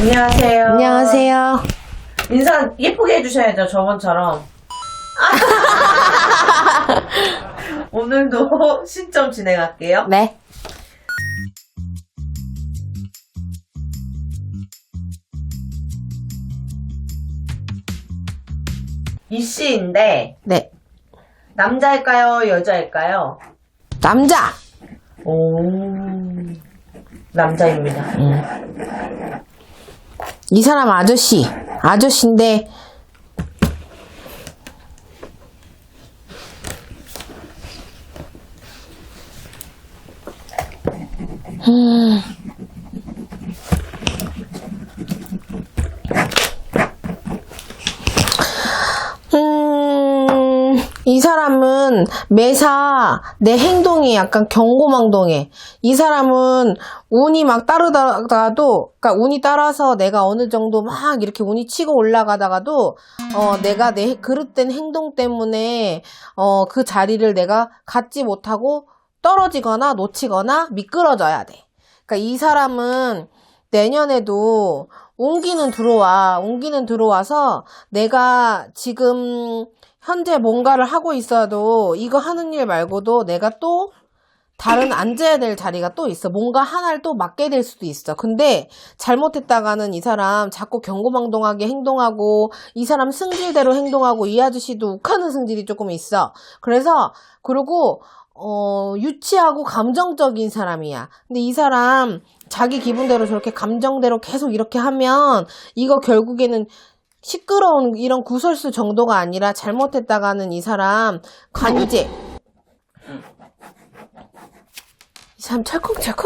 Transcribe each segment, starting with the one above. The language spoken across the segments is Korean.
안녕하세요. 안녕하세요. 인사 예쁘게 해주셔야죠, 저번처럼. 오늘도 신점 진행할게요. 네. 이 씨인데, 네. 남자일까요, 여자일까요? 남자. 오, 남자입니다. 이 사람 아저씨. 아저씨인데, 음, 이 매사 내 행동이 약간 경고망동해. 이 사람은 운이 막 따르다가도, 그러니까 운이 따라서 내가 어느 정도 막 이렇게 운이 치고 올라가다가도, 어, 내가 내 그릇된 행동 때문에, 어, 그 자리를 내가 갖지 못하고 떨어지거나 놓치거나 미끄러져야 돼. 그러니까 이 사람은 내년에도 온기는 들어와. 온기는 들어와서 내가 지금 현재 뭔가를 하고 있어도 이거 하는 일 말고도 내가 또 다른 앉아야 될 자리가 또 있어. 뭔가 하나를 또 맡게 될 수도 있어. 근데 잘못했다가는 이 사람 자꾸 경고망동하게 행동하고 이 사람 승질대로 행동하고 이 아저씨도 욱하는 승질이 조금 있어. 그래서 그리고 어, 유치하고 감정적인 사람이야. 근데 이 사람 자기 기분대로 저렇게 감정대로 계속 이렇게 하면 이거 결국에는 시끄러운 이런 구설수 정도가 아니라 잘못했다가는 이 사람 관제. 이 사람 찰컹찰컹?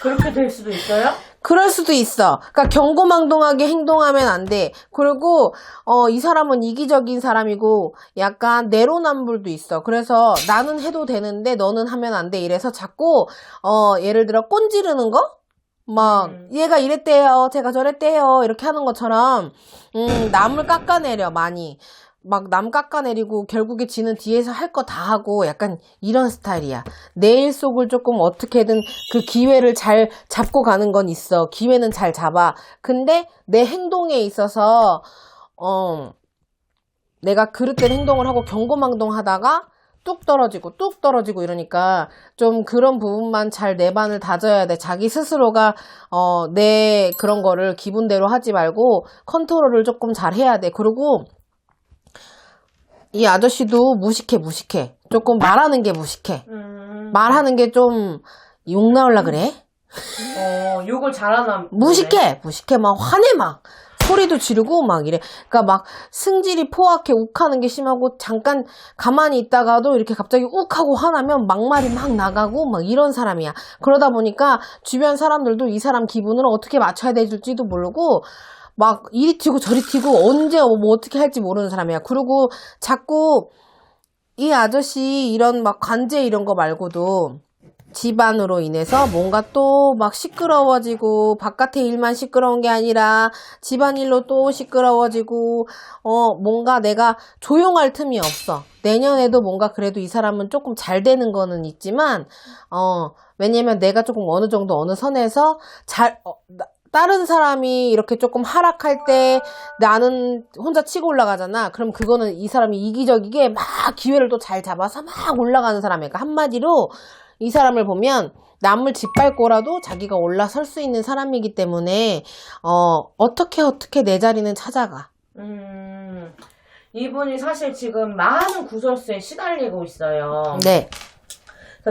그렇게 될 수도 있어요? 그럴 수도 있어. 그러니까 경고망동하게 행동하면 안 돼. 그리고 어, 이 사람은 이기적인 사람이고 약간 내로남불도 있어. 그래서 나는 해도 되는데 너는 하면 안 돼. 이래서 자꾸 어, 예를 들어 꼰지르는 거? 막 음. 얘가 이랬대요. 제가 저랬대요. 이렇게 하는 것처럼 음, 남을 깎아내려 많이. 막 남 깎아내리고 결국에 지는 뒤에서 할 거 다 하고 약간 이런 스타일이야. 내 일 속을 조금 어떻게든 그 기회를 잘 잡고 가는 건 있어. 기회는 잘 잡아. 근데 내 행동에 있어서 어 내가 그릇된 행동을 하고 경고망동 하다가 뚝 떨어지고 뚝 떨어지고 이러니까 좀 그런 부분만 잘 내 반을 다져야 돼. 자기 스스로가 어 내 그런 거를 기분대로 하지 말고 컨트롤을 조금 잘 해야 돼. 그리고 이 아저씨도 무식해 무식해. 조금 말하는 게 무식해. 음, 말하는 게 좀 욕 나올라 그래? 어, 욕을 잘하나. 무식해 무식해 막 화내 막 소리도 지르고 막 이래 그러니까 막 승질이 포악해 욱하는 게 심하고 잠깐 가만히 있다가도 이렇게 갑자기 욱하고 화나면 막말이 막 나가고 막 이런 사람이야 그러다 보니까 주변 사람들도 이 사람 기분을 어떻게 맞춰야 될지도 모르고 막 이리 튀고 저리 튀고 언제 뭐 어떻게 할지 모르는 사람이야 그리고 자꾸 이 아저씨 이런 막 관제 이런 거 말고도 집안으로 인해서 뭔가 또 막 시끄러워지고 바깥의 일만 시끄러운 게 아니라 집안일로 또 시끄러워지고 어 뭔가 내가 조용할 틈이 없어. 내년에도 뭔가 그래도 이 사람은 조금 잘 되는 거는 있지만 어 왜냐면 내가 조금 어느 정도 어느 선에서 잘 어, 나- 다른 사람이 이렇게 조금 하락할 때 나는 혼자 치고 올라가잖아. 그럼 그거는 이 사람이 이기적이게 막 기회를 또 잘 잡아서 막 올라가는 사람이야. 그러니까 한마디로 이 사람을 보면 남을 짓밟고라도 자기가 올라설 수 있는 사람이기 때문에 어 어떻게 어떻게 내 자리는 찾아가. 음, 이분이 사실 지금 많은 구설수에 시달리고 있어요. 네.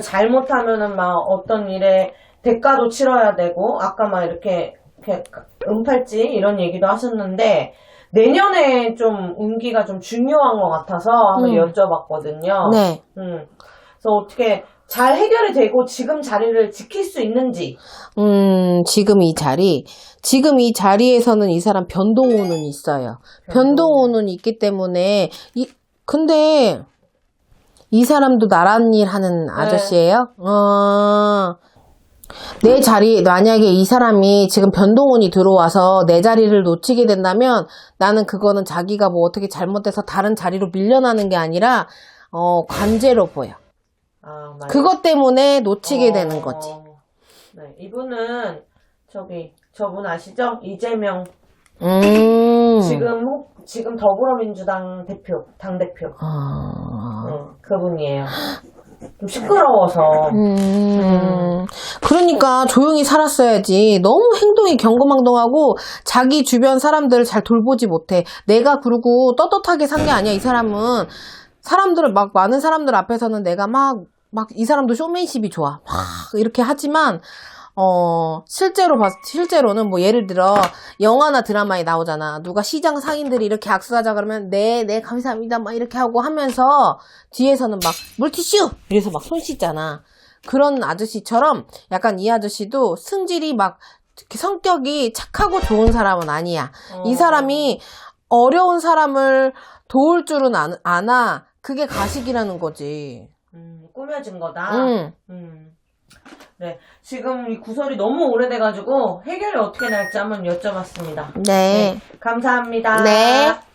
잘못하면은 막 어떤 일에 대가도 치러야 되고, 아까 막 이렇게, 이렇게 은팔찌 이런 얘기도 하셨는데, 내년에 좀 운기가 좀 중요한 것 같아서 한번 음. 여쭤봤거든요. 네. 음. 그래서 어떻게 잘 해결이 되고 지금 자리를 지킬 수 있는지. 음, 지금 이 자리, 지금 이 자리에서는 이 사람 변동운은 있어요. 변동운은 있기 때문에, 이, 근데, 이 사람도 나란 일 하는 아저씨예요 어, 내 자리, 만약에 이 사람이 지금 변동운이 들어와서 내 자리를 놓치게 된다면 나는 그거는 자기가 뭐 어떻게 잘못해서 다른 자리로 밀려나는 게 아니라, 어, 관제로 보여. 아. 그것 때문에 놓치게 어, 되는 거지. 네, 이분은 저기 저분 아시죠? 이재명 음. 지금 혹- 지금 더불어민주당 대표 당 대표 아. 그분이에요. 좀 시끄러워서 음. 그러니까 조용히 살았어야지. 너무 행동이 경거망동하고 자기 주변 사람들을 잘 돌보지 못해. 내가 그러고 떳떳하게 산 게 아니야. 이 사람은 사람들을 막 많은 사람들 앞에서는 내가 막 막 이 사람도 쇼맨십이 좋아. 막 이렇게 하지만 어 실제로 봤 실제로는 뭐 예를 들어 영화나 드라마에 나오잖아. 누가 시장 상인들이 이렇게 악수하자 그러면 네, 네 감사합니다. 막 이렇게 하고 하면서 뒤에서는 막 물티슈 이래서 막 손 씻잖아. 그런 아저씨처럼 약간 이 아저씨도 승질이 막 성격이 착하고 좋은 사람은 아니야. 이 어. 사람이 어려운 사람을 도울 줄은 안, 아나. 그게 가식이라는 거지. 음, 꾸며진 거다. 응. 음. 네. 지금 이 구설이 너무 오래돼가지고 해결이 어떻게 날지 한번 여쭤봤습니다. 네. 감사합니다. 네.